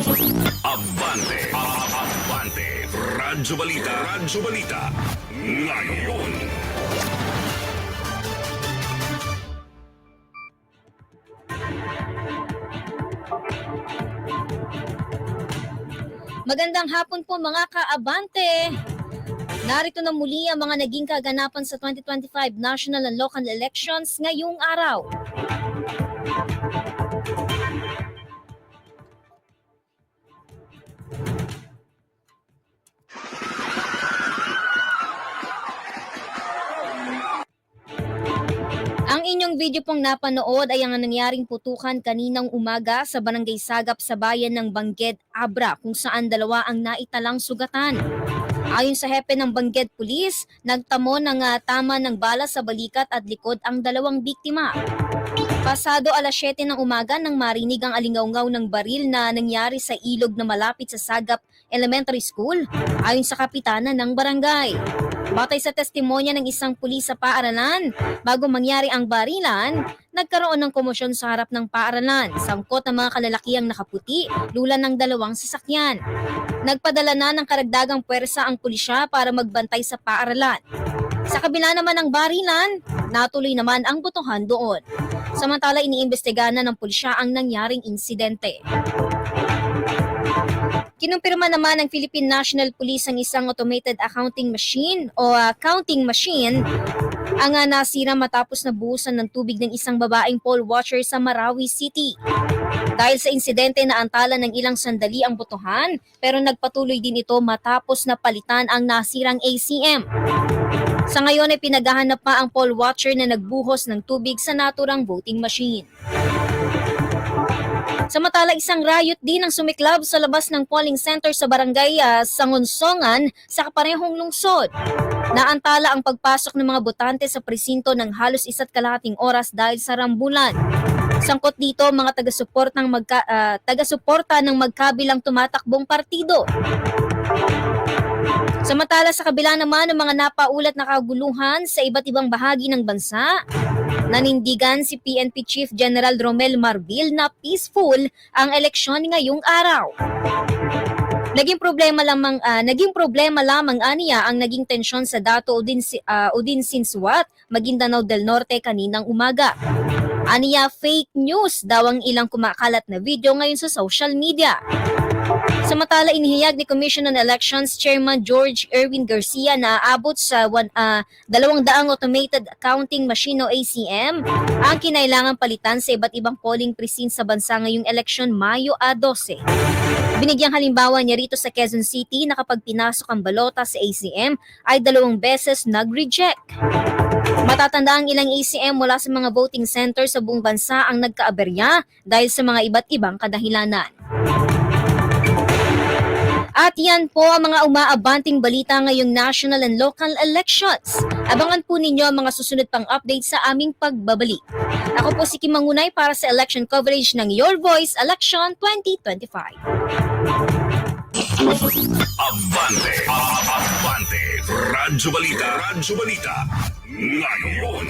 Abante, Abante, Radyo Balita, Radyo Balita, ngayon. Magandang hapon po mga kaabante. Narito na muli ang mga naging kaganapan sa 2025 national and local elections ngayong araw. Ang inyong video pong napanood ay ang nangyaring putukan kaninang umaga sa Barangay Sagap sa bayan ng Bangged, Abra kung saan dalawa ang naitalang sugatan. Ayon sa hepe ng Bangged Police, nagtamo ng ah, tama ng bala sa balikat at likod ang dalawang biktima. Pasado alas 7 ng umaga nang marinig ang alingawngaw ng baril na nangyari sa ilog na malapit sa Sagap Elementary School ayon sa kapitana ng barangay. Batay sa testimonya ng isang pulis sa paaralan, bago mangyari ang barilan, nagkaroon ng komosyon sa harap ng paaralan, sangkot ng mga kalalakiang nakaputi, lula ng dalawang sasakyan. Nagpadala na ng karagdagang puwersa ang pulisya para magbantay sa paaralan. Sa kabila naman ng barilan, natuloy naman ang botohan doon. Samantala iniimbestigahan na ng pulisya ang nangyaring insidente. Kinumpirma naman ng Philippine National Police ang isang automated accounting machine o ah, counting machine ang ah, nasira matapos na buhusan ng tubig ng isang babaeng poll watcher sa Marawi City. Dahil sa insidente na antala ng ilang sandali ang botohan, pero nagpatuloy din ito matapos na palitan ang nasirang ACM. Sa ngayon ay pinaghahanap pa ang poll watcher na nagbuhos ng tubig sa naturang voting machine. Samantala, isang riot din ang sumiklab sa labas ng polling center sa barangay ah, Sangonsongan sa kaparehong lungsod. Naantala ang pagpasok ng mga botante sa presinto ng halos isa't kalahating oras dahil sa rambulan. Sangkot dito mga taga-suportang magka, ah, taga-suporta ng magkabilang tumatakbong partido. Samantala sa kabila naman ng mga napaulat na kaguluhan sa iba't ibang bahagi ng bansa, nanindigan si PNP Chief General Romel Marbil na peaceful ang eleksyon ngayong araw. Naging problema lamang ah, naging problema lamang aniya ang naging tensyon sa Dato Udin uh, Udin Sinsuat, Maguindanao del Norte kaninang umaga. Aniya fake news daw ang ilang kumakalat na video ngayon sa social media. Samantala, inihayag ni Commission on Elections Chairman George Erwin Garcia na aabot sa one, dalawang daang automated accounting machine o ACM ang kinailangan palitan sa iba't ibang polling precinct sa bansa ngayong eleksyon Mayo a 12. Binigyang halimbawa niya rito sa Quezon City na kapag pinasok ang balota sa ACM ay dalawang beses nag-reject. Matatanda ang ilang ACM mula sa mga voting center sa buong bansa ang nagkaaberya dahil sa mga iba't ibang kadahilanan. At yan po ang mga umaabanting balita ngayong national and local elections. Abangan po ninyo ang mga susunod pang update sa aming pagbabalik. Ako po si Kim Mangunay para sa election coverage ng Your Voice Election 2025. Abante, Abante, Radyo Balita, Radyo Balita, ngayon.